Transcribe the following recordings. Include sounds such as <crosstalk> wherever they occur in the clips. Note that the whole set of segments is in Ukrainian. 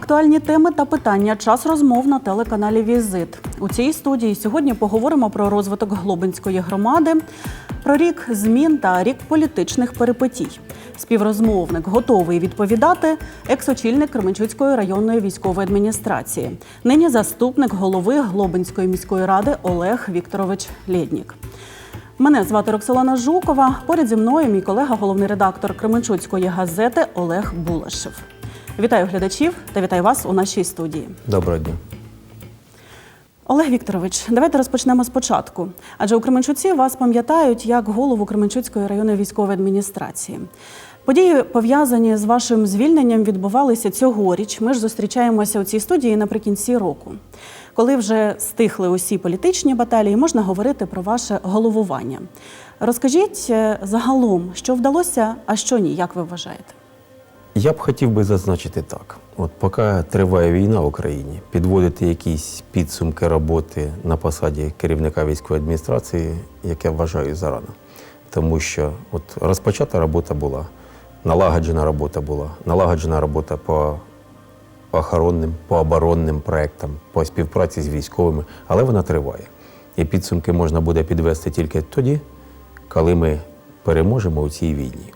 Актуальні теми та питання. Час розмов на телеканалі Візит. У цій студії сьогодні поговоримо про розвиток Глобинської громади, про рік змін та рік політичних перипетій. Співрозмовник готовий відповідати екс-очільник Кременчуцької районної військової адміністрації, нині заступник голови Глобинської міської ради Олег Вікторович Лєднік. Мене звати Роксолана Жукова. Поряд зі мною мій колега, головний редактор Кременчуцької газети Олег Булашев. Вітаю глядачів та вітаю вас у нашій студії. Доброго дня. Олег Вікторович, давайте розпочнемо спочатку. Адже у Кременчуці вас пам'ятають як голову Кременчуцької районної військової адміністрації. Події, пов'язані з вашим звільненням, відбувалися цьогоріч. Ми ж зустрічаємося у цій студії наприкінці року. Коли вже стихли усі політичні баталії, можна говорити про ваше головування. Розкажіть е, загалом, що вдалося, а що ні, як ви вважаєте? Я б хотів би зазначити так: от поки триває війна в Україні, підводити якісь підсумки роботи на посаді керівника військової адміністрації, як я вважаю зарано. Тому що от розпочата робота була, налагоджена робота була, налагоджена робота по охоронним, по оборонним проектам, по співпраці з військовими, але вона триває. І підсумки можна буде підвести тільки тоді, коли ми переможемо у цій війні.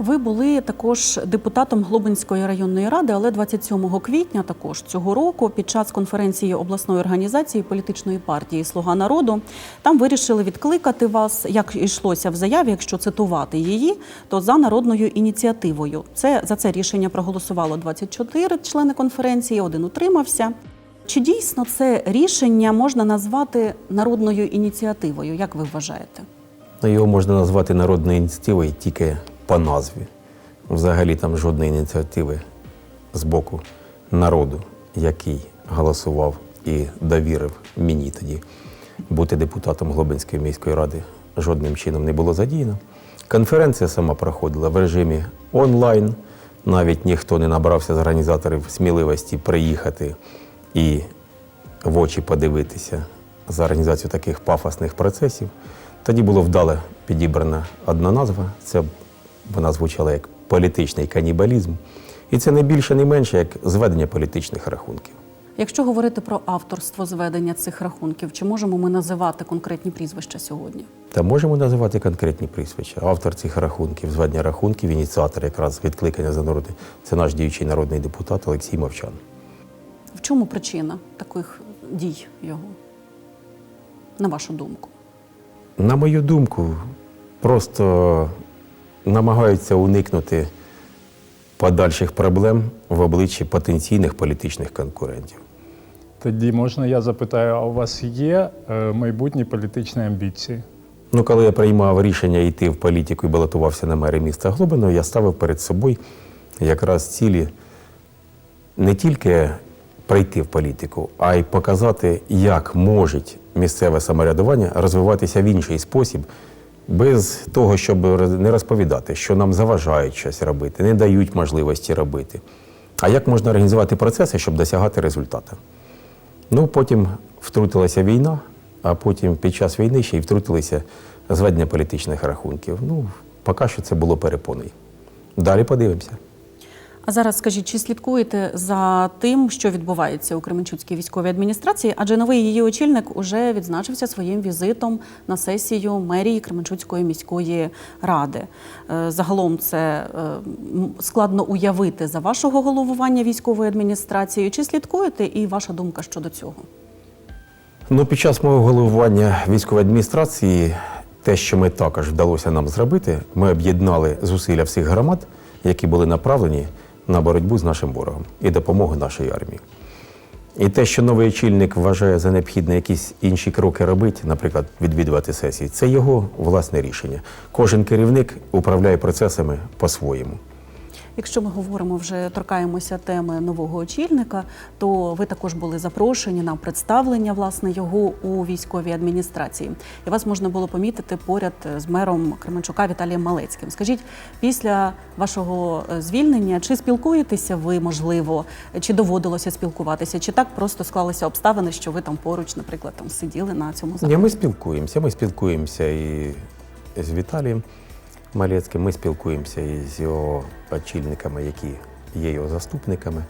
Ви були також депутатом Глобинської районної ради, але 27 квітня також цього року, під час конференції обласної організації політичної партії Слуга народу, там вирішили відкликати вас, як йшлося в заяві, якщо цитувати її, то за народною ініціативою. Це за це рішення проголосувало 24 члени конференції, один утримався. Чи дійсно це рішення можна назвати народною ініціативою? Як ви вважаєте? Ну, його можна назвати народною ініціативою тільки по назві. Взагалі там жодної ініціативи з боку народу, який голосував і довірив мені тоді бути депутатом Глобинської міської ради, жодним чином не було задіяно. Конференція сама проходила в режимі онлайн. Навіть ніхто не набрався з організаторів сміливості приїхати і в очі подивитися за організацію таких пафосних процесів. Тоді було вдало підібрана одна назва. Це вона звучала як політичний канібалізм. І це не більше, не менше, як зведення політичних рахунків. Якщо говорити про авторство зведення цих рахунків, чи можемо ми називати конкретні прізвища сьогодні? Та можемо називати конкретні прізвища. Автор цих рахунків, зведення рахунків, ініціатор якраз відкликання за народи це наш діючий народний депутат Олексій Мовчан. В чому причина таких дій його? На вашу думку? На мою думку, просто намагаються уникнути подальших проблем в обличчі потенційних політичних конкурентів. Тоді можна я запитаю, а у вас є е, майбутні політичні амбіції? Ну, коли я приймав рішення йти в політику і балотувався на мери міста Глобино, я ставив перед собою якраз цілі не тільки прийти в політику, а й показати, як може місцеве самоврядування розвиватися в інший спосіб, без того, щоб не розповідати, що нам заважають щось робити, не дають можливості робити. А як можна організувати процеси, щоб досягати результату? Ну, потім втрутилася війна, а потім під час війни ще й втрутилися зведення політичних рахунків. Ну, поки що це було перепоною. Далі подивимося. А зараз скажіть, чи слідкуєте за тим, що відбувається у Кременчуцькій військовій адміністрації? Адже новий її очільник уже відзначився своїм візитом на сесію мерії Кременчуцької міської ради. Е, Загалом це е, складно уявити за вашого головування військовою адміністрацією. Чи слідкуєте і ваша думка щодо цього? Ну, під час мого головування військової адміністрації, те, що ми також вдалося нам зробити, ми об'єднали зусилля всіх громад, які були направлені на боротьбу з нашим ворогом і допомогу нашій армії. І те, що новий очільник вважає за необхідне якісь інші кроки робити, наприклад, відвідувати сесії, це його власне рішення. Кожен керівник управляє процесами по-своєму. Якщо ми говоримо вже торкаємося теми нового очільника, то ви також були запрошені на представлення власне його у військовій адміністрації. І вас можна було помітити поряд з мером Кременчука Віталієм Малецьким. Скажіть, після вашого е, звільнення, чи спілкуєтеся ви, можливо, чи доводилося спілкуватися, чи так просто склалися обставини, що ви там поруч, наприклад, там сиділи на цьому Ні, ми спілкуємося. Ми спілкуємося і з Віталієм Малецьким, ми спілкуємося і з його очільниками, які є його заступниками.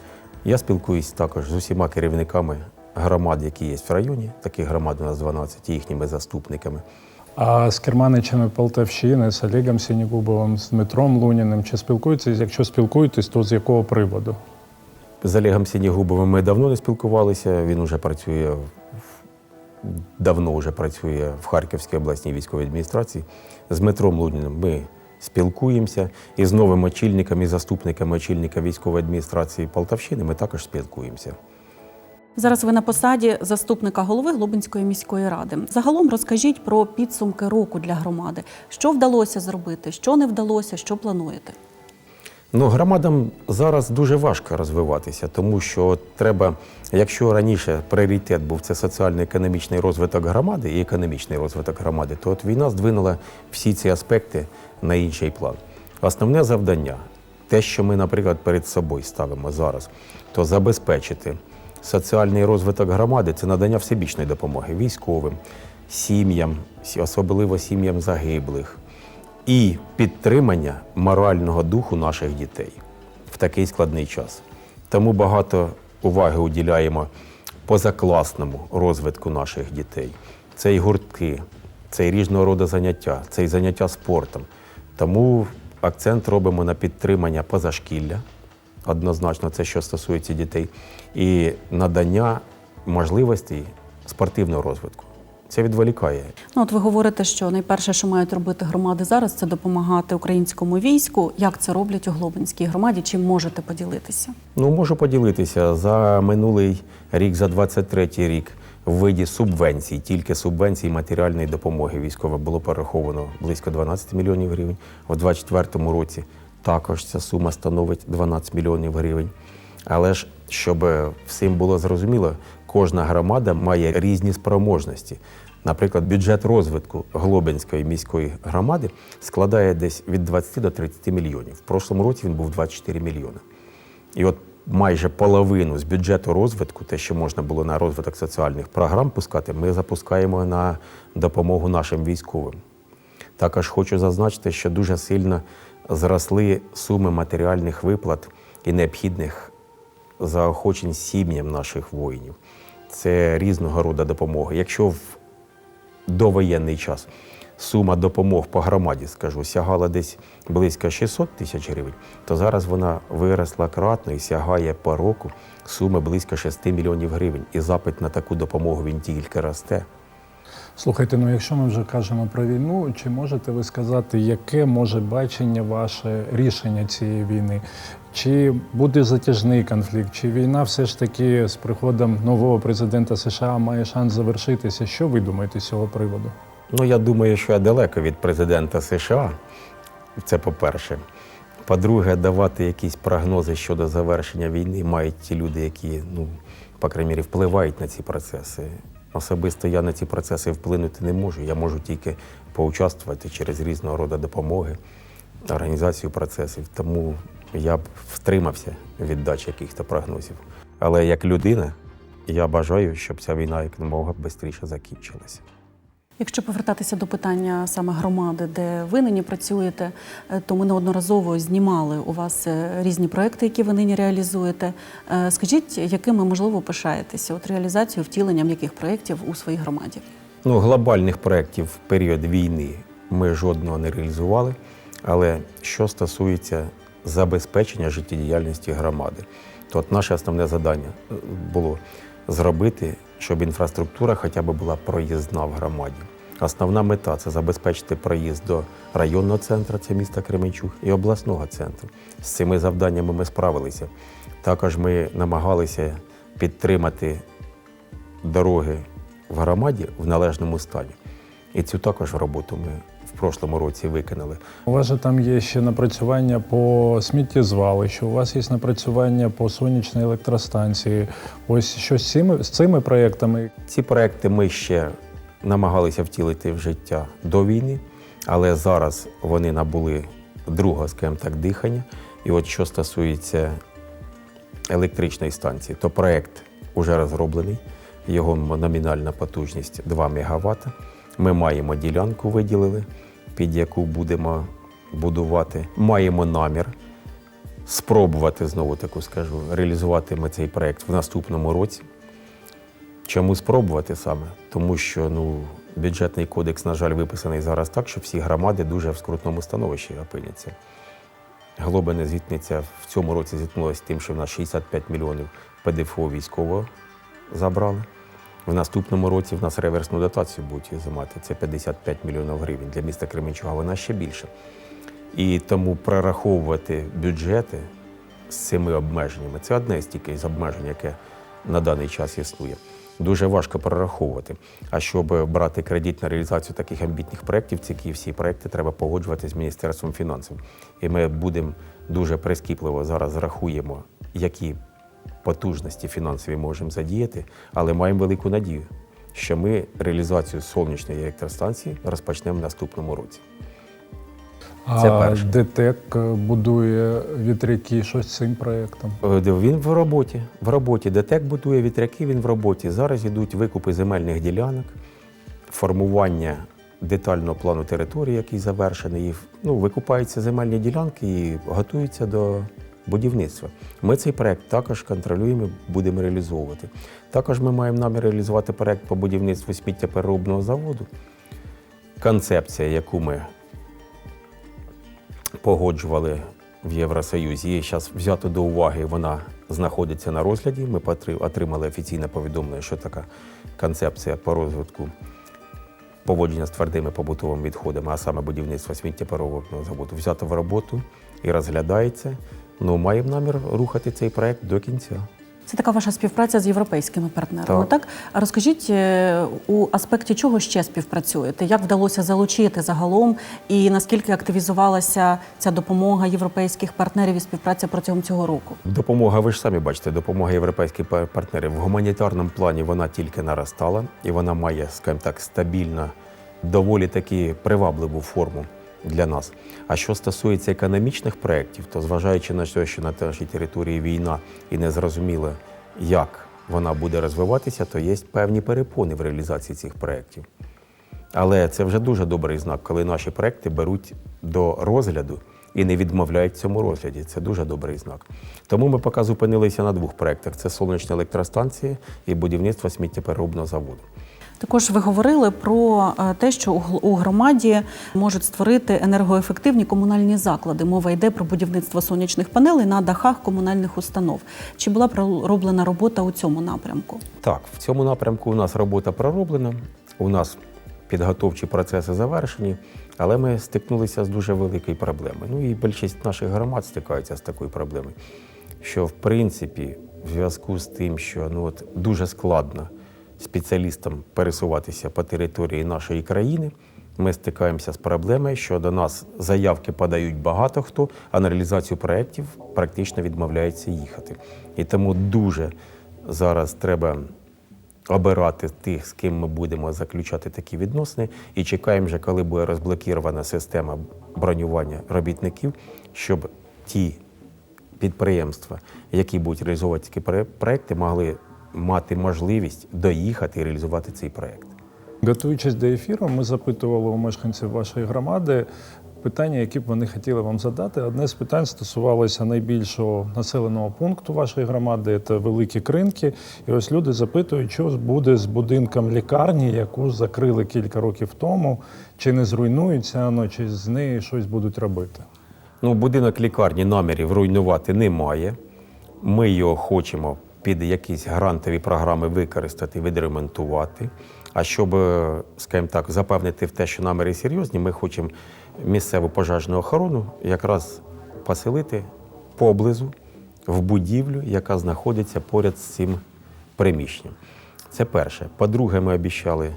Я спілкуюсь також з усіма керівниками громад, які є в районі. Таких громад у нас 12, і їхніми заступниками. А з керманичами Полтавщини, з Олегом Сінігубовим, з Дмитром Луніним, чи спілкуєтесь? Якщо спілкуєтесь, то з якого приводу? З Олегом Сінігубовим ми давно не спілкувалися. Він вже працює давно вже працює в Харківській обласній військовій адміністрації. З Дмитром Луніним ми спілкуємося. І з новим очільником і заступником очільника військової адміністрації Полтавщини ми також спілкуємося. Зараз ви на посаді заступника голови Глобинської міської ради. Загалом розкажіть про підсумки року для громади. Що вдалося зробити, що не вдалося, що плануєте? Ну, громадам зараз дуже важко розвиватися, тому що треба, якщо раніше пріоритет був це соціально-економічний розвиток громади і економічний розвиток громади, то от війна здвинула всі ці аспекти на інший план. Основне завдання, те, що ми, наприклад, перед собою ставимо зараз, то забезпечити соціальний розвиток громади це надання всебічної допомоги військовим, сім'ям, особливо сім'ям загиблих і підтримання морального духу наших дітей в такий складний час. Тому багато уваги уділяємо позакласному розвитку наших дітей. Це і гуртки, це і різного роду заняття, це і заняття спортом. Тому акцент робимо на підтримання позашкілля, однозначно, це що стосується дітей, і надання можливостей спортивного розвитку. Це відволікає Ну, от ви говорите, що найперше, що мають робити громади зараз, це допомагати українському війську. Як це роблять у Глобинській громаді? Чим можете поділитися? Ну, можу поділитися за минулий рік, за 23-й рік, в виді субвенцій, тільки субвенцій матеріальної допомоги військове було перераховано близько 12 мільйонів гривень. У 24-му році також ця сума становить 12 мільйонів гривень. Але ж щоб всім було зрозуміло, кожна громада має різні спроможності. Наприклад, бюджет розвитку Глобинської міської громади складає десь від 20 до 30 мільйонів. В прошлому році він був 24 мільйони. І от майже половину з бюджету розвитку, те, що можна було на розвиток соціальних програм пускати, ми запускаємо на допомогу нашим військовим. Також хочу зазначити, що дуже сильно зросли суми матеріальних виплат і необхідних заохочень сім'ям наших воїнів. Це різного роду допомоги. Якщо в довоєнний час сума допомог по громаді, скажу, сягала десь близько 600 тисяч гривень, то зараз вона виросла кратно і сягає по року суми близько 6 мільйонів гривень. І запит на таку допомогу він тільки росте. Слухайте, ну якщо ми вже кажемо про війну, чи можете ви сказати, яке може бачення ваше рішення цієї війни? Чи буде затяжний конфлікт, чи війна все ж таки з приходом нового президента США має шанс завершитися? Що ви думаєте з цього приводу? Ну, я думаю, що я далеко від президента США. Це по-перше. По-друге, давати якісь прогнози щодо завершення війни мають ті люди, які, ну, по крайній мірі, впливають на ці процеси. Особисто я на ці процеси вплинути не можу. Я можу тільки поучаствувати через різного роду допомоги, організацію процесів. Тому я б втримався від дачі якихось прогнозів. Але як людина, я бажаю, щоб ця війна якомога швидше закінчилася. Якщо повертатися до питання саме громади, де ви нині працюєте, е, то ми неодноразово знімали у вас е, різні проекти, які ви нині реалізуєте. Е, Скажіть, якими можливо пишаєтеся от реалізацією, втіленням яких проєктів у своїй громаді? Ну, глобальних проєктів в період війни ми жодного не реалізували. Але що стосується забезпечення життєдіяльності громади, то от наше основне завдання було зробити, щоб інфраструктура хоча б була проїзна в громаді. Основна мета це забезпечити проїзд до районного центру, це міста Кременчуг, і обласного центру. З цими завданнями ми справилися. Також ми намагалися підтримати дороги в громаді в належному стані. І цю також роботу ми прошлому році виконали. У вас же там є ще напрацювання по сміттєзвалищу, у вас є напрацювання по сонячній електростанції. Ось що з цими, з цими проєктами Ці проекти ми ще намагалися втілити в життя до війни, але зараз вони набули другого, скажімо так, дихання. І от що стосується електричної станції, то проект вже розроблений. Його номінальна потужність 2 МВт. Ми маємо ділянку виділили, під яку будемо будувати. Маємо намір спробувати знову таку скажу, реалізувати ми цей проект в наступному році. Чому спробувати саме? Тому що ну, бюджетний кодекс, на жаль, виписаний зараз так, що всі громади дуже в скрутному становищі опиняться. Глобине зіткнеться в цьому році зіткнулося з тим, що в нас 65 мільйонів ПДФО військового забрали. В наступному році в нас реверсну дотацію будуть взимати. Це 55 мільйонів гривень. Для міста Кременчуга вона ще більше. І тому прораховувати бюджети з цими обмеженнями це одне з тільки з обмежень, яке на даний час існує. Дуже важко прораховувати. А щоб брати кредит на реалізацію таких амбітних проєктів, ці всі проєкти треба погоджувати з Міністерством фінансів. І ми будемо дуже прискіпливо зараз рахуємо, які потужності фінансові можемо задіяти, але маємо велику надію, що ми реалізацію сонячної електростанції розпочнемо в наступному році. Це а. ДТЕК будує вітряки, щось з цим проєктом. Е, Він в роботі. В роботі. ДТЕК будує вітряки, він в роботі. Зараз йдуть викупи земельних ділянок, формування детального плану території, який завершений. Ну, викупаються земельні ділянки і готуються до будівництва. Ми цей проект також контролюємо, і будемо реалізовувати. Також ми маємо намір реалізувати проект по будівництву сміттєпереробного заводу. Концепція, яку ми погоджували в Євросоюзі. Її зараз взято до уваги, вона знаходиться на розгляді. Ми отримали офіційне повідомлення, що така концепція по розвитку поводження з твердими побутовими відходами, а саме будівництва сміттєпереробного заводу, взято в роботу і розглядається. Ну, маємо намір рухати цей проект до кінця. Це така ваша співпраця з європейськими партнерами. Так, Так. розкажіть е, у аспекті чого ще співпрацюєте? Як вдалося залучити загалом, і наскільки активізувалася ця допомога європейських партнерів і співпраця протягом цього року? Допомога, ви ж самі бачите, допомога європейських партнерів в гуманітарному плані вона тільки наростала, і вона має, скажімо так, стабільно, доволі таки привабливу форму для нас. А що стосується економічних проєктів, то зважаючи на те, що на нашій території війна і не зрозуміло, як вона буде розвиватися, то є певні перепони в реалізації цих проєктів. Але це вже дуже добрий знак, коли наші проекти беруть до розгляду і не відмовляють в цьому розгляді. Це дуже добрий знак. Тому ми поки зупинилися на двох проектах: це сонячна електростанція і будівництво сміттєпереробного заводу. Також ви говорили про е, те, що у громаді можуть створити енергоефективні комунальні заклади. Мова йде про будівництво сонячних панелей на дахах комунальних установ. Чи була пророблена робота у цьому напрямку? Так, в цьому напрямку у нас робота пророблена, у нас підготовчі процеси завершені, але ми стикнулися з дуже великою проблемою. Ну і більшість наших громад стикаються з такою проблемою, що в принципі, в зв'язку з тим, що ну от дуже складно спеціалістам пересуватися по території нашої країни. Ми стикаємося з проблемою, що до нас заявки подають багато хто, а на реалізацію проєктів практично відмовляється їхати. І тому дуже зараз треба обирати тих, з ким ми будемо заключати такі відносини, і чекаємо вже, коли буде розблокірована система бронювання робітників, щоб ті підприємства, які будуть реалізовувати такі проекти, могли мати можливість доїхати і реалізувати цей проект. Готуючись до ефіру, ми запитували у мешканців вашої громади питання, які б вони хотіли вам задати. Одне з питань стосувалося найбільшого населеного пункту вашої громади це великі кринки. І ось люди запитують, що буде з будинком лікарні, яку закрили кілька років тому, чи не зруйнується воно, чи з нею щось будуть робити. Ну, будинок лікарні намірів руйнувати немає. Ми його хочемо під якісь грантові програми використати, відремонтувати. А щоб, е, скажімо так, запевнити в те, що наміри серйозні, ми хочемо місцеву пожежну охорону якраз поселити поблизу в будівлю, яка знаходиться поряд з цим приміщенням. Це перше. По-друге, ми обіцяли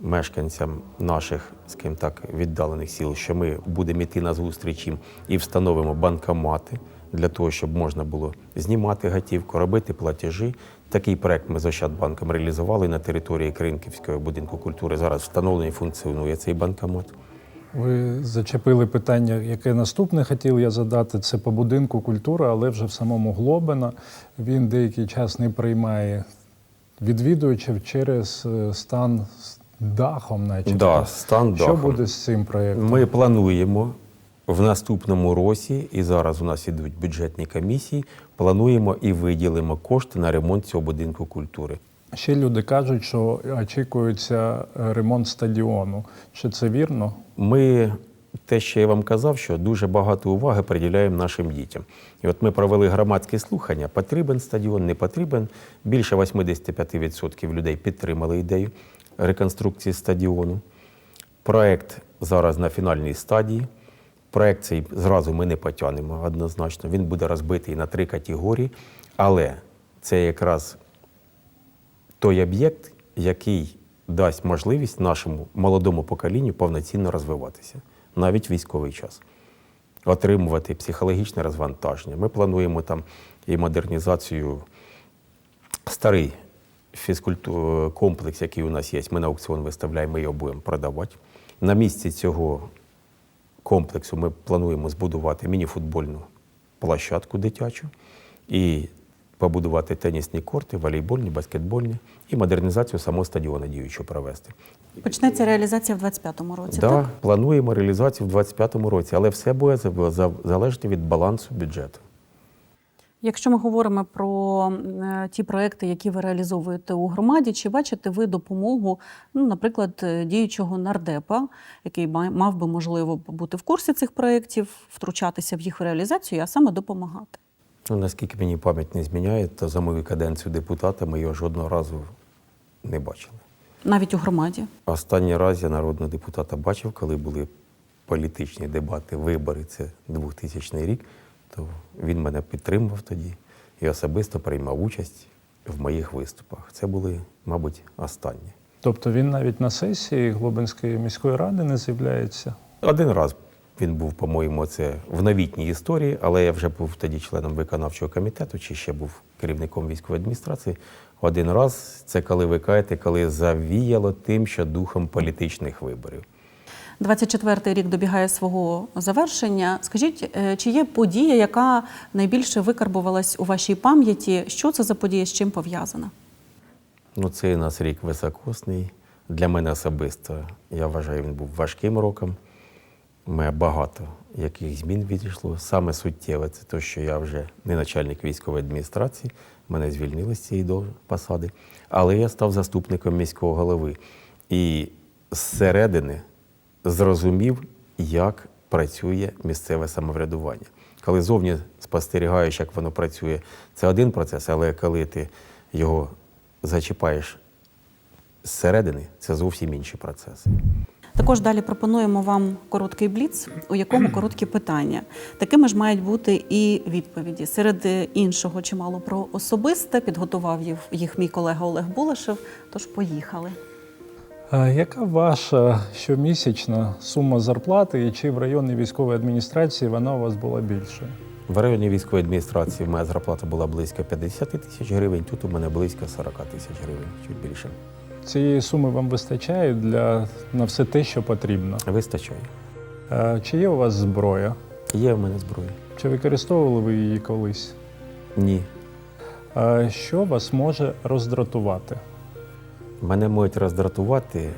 мешканцям наших, скажімо так, віддалених сіл, що ми будемо йти на зустріч і встановимо банкомати для того, щоб можна було знімати готівку, робити платежі. Такий проект ми з Ощадбанком реалізували на території Кринківського будинку культури. Зараз встановлений функціонує цей банкомат. Ви зачепили питання, яке наступне хотів я задати. Це по будинку культури, але вже в самому Глобина. Він деякий час не приймає відвідувачів через е, стан дахом, начебто. Да, стан Що дахом. буде з цим проєктом? Ми плануємо В наступному році, і зараз у нас ідуть бюджетні комісії, плануємо і виділимо кошти на ремонт цього будинку культури. Ще люди кажуть, що очікується е, ремонт стадіону. Чи це вірно? Ми те, що я вам казав, що дуже багато уваги приділяємо нашим дітям. І от ми провели громадські слухання: потрібен стадіон, не потрібен. Більше 85% людей підтримали ідею реконструкції стадіону. Проект зараз на фінальній стадії. Проект цей зразу ми не потягнемо однозначно. Він буде розбитий на три категорії, але це якраз той об'єкт, який дасть можливість нашому молодому поколінню повноцінно розвиватися, навіть військовий час, отримувати психологічне розвантаження. Ми плануємо там і модернізацію старий фізкульту... комплекс, який у нас є. Ми на аукціон виставляємо, ми його будемо продавати. На місці цього комплексу ми плануємо збудувати мініфутбольну площадку дитячу і побудувати тенісні корти, волейбольні, баскетбольні і модернізацію самого стадіону діючого провести. Почнеться реалізація в 25-му році, да, так? плануємо реалізацію в 2025 році, але все буде за- за- залежати від балансу бюджету. Якщо ми говоримо про е, ті проекти, які ви реалізовуєте у громаді, чи бачите ви допомогу, ну, наприклад, е, діючого нардепа, який мав би можливо бути в курсі цих проєктів, втручатися в їх реалізацію, а саме допомагати? Ну, наскільки мені пам'ять не зміняє, то за мою каденцію депутата ми його жодного разу не бачили. Навіть у громаді. Останній раз я народного депутата бачив, коли були політичні дебати, вибори, це 2000 рік, то він мене підтримував тоді і особисто приймав участь в моїх виступах. Це були, мабуть, останні. Тобто він навіть на сесії Глобинської міської ради не з'являється. Один раз він був, по-моєму, це в новітній історії, але я вже був тоді членом виконавчого комітету, чи ще був керівником військової адміністрації. Один раз це коли ви кажете, коли завіяло тим, що духом політичних виборів. 24-й рік добігає свого завершення. Скажіть, е, чи є подія, яка найбільше викарбувалась у вашій пам'яті? Що це за подія, з чим пов'язана? Ну, цей у нас рік високосний. Для мене особисто, я вважаю, він був важким роком. Мене багато яких змін відійшло. Саме суттєве це те, що я вже не начальник військової адміністрації, мене звільнили з цієї посади. Але я став заступником міського голови. І зсередини зрозумів, як працює місцеве самоврядування. Коли зовні спостерігаєш, як воно працює, це один процес, але коли ти його зачіпаєш зсередини, це зовсім інші процеси. Також далі пропонуємо вам короткий бліц, у якому короткі питання. Такими ж мають бути і відповіді. Серед іншого чимало про особисте підготував їх- мій колега Олег Булашев. Тож поїхали. Яка ваша щомісячна сума зарплати і чи в районній військовій адміністрації вона у вас була більшою? В районі військової адміністрації моя зарплата була близько 50 тисяч гривень, тут у мене близько 40 тисяч гривень, чуть більше. Цієї суми вам вистачає для на все те, що потрібно. Вистачає. А Чи є у вас зброя? Є в мене зброя? Чи використовували ви її колись? Ні. А Що вас може роздратувати? Мене можуть роздратувати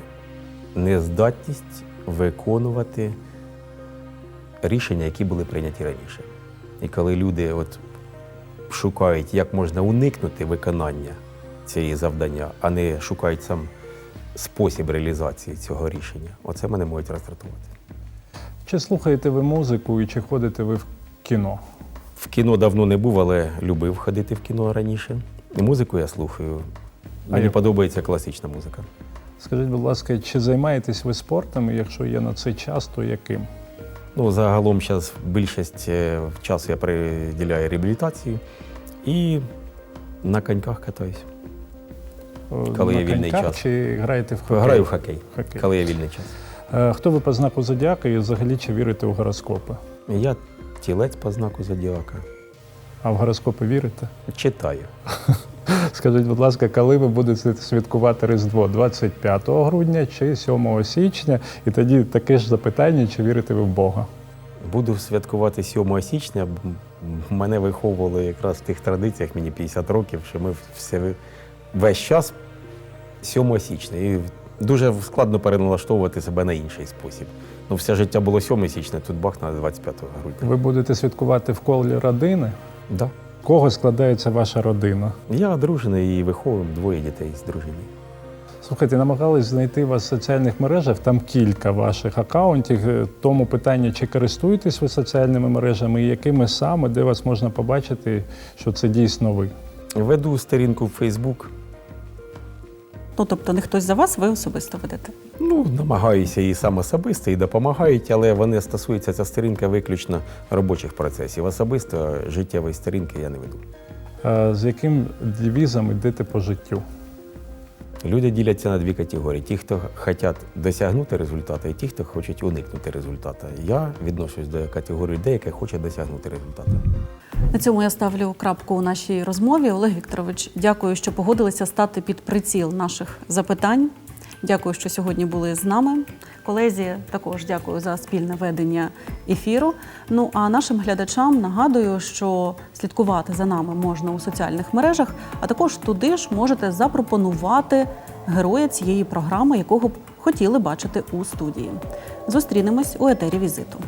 нездатність виконувати рішення, які були прийняті раніше. І коли люди от шукають, як можна уникнути виконання цієї завдання, а не шукають сам спосіб реалізації цього рішення, оце мене можуть роздратувати. Чи слухаєте ви музику і чи ходите ви в кіно? В кіно давно не був, але любив ходити в кіно раніше. І музику я слухаю. Мені яку? подобається класична музика. Скажіть, будь ласка, чи займаєтесь ви спортом? І Якщо є на це час, то яким? Ну, загалом зараз більшість е, часу я приділяю реабілітації і на коньках катаюсь. Е, Коли на є вільний коньках час. Чи граєте в хокей? Граю в хокей, Хокей. коли є вільний час. Е, Хто ви по знаку зодіака і взагалі чи вірите в гороскопи? Я тілець по знаку зодіака. А в гороскопи вірите? Читаю. <laughs> Скажіть, будь ласка, коли ви будете святкувати Різдво? 25 грудня чи 7 січня? І тоді таке ж запитання, чи вірите ви в Бога? Буду святкувати 7 січня. Мене виховували якраз в тих традиціях, мені 50 років, що ми все весь час 7 січня. І дуже складно переналаштовувати себе на інший спосіб. Ну, все життя було 7 січня, тут бах на 25 грудня. Ви будете святкувати в колі родини. Да. Кого складається ваша родина? Я одружений і виховую двоє дітей з дружини. Слухайте, намагались знайти вас в соціальних мережах, там кілька ваших акаунтів. Е, Тому питання, чи користуєтесь ви соціальними мережами, і якими саме, де вас можна побачити, що це дійсно ви. Веду сторінку в Facebook. Ну, тобто не хтось за вас, ви особисто ведете. Ну, намагаюся і сам особисто, і допомагають, але вони стосуються ця сторінка виключно робочих процесів. Особисто життєвої сторінки я не веду. З яким девізом йдете по життю? Люди діляться на дві категорії: ті, хто хочуть досягнути результату, і ті, хто хочуть уникнути результату. Я відношусь до категорії людей, які хочуть досягнути результату. На цьому я ставлю крапку у нашій розмові. Олег Вікторович, дякую, що погодилися стати під приціл наших запитань. Дякую, що сьогодні були з нами. Колезі також дякую за спільне ведення ефіру. Ну а нашим глядачам нагадую, що слідкувати за нами можна у соціальних мережах, а також туди ж можете запропонувати героя цієї програми, якого б хотіли бачити у студії. Зустрінемось у етері візиту.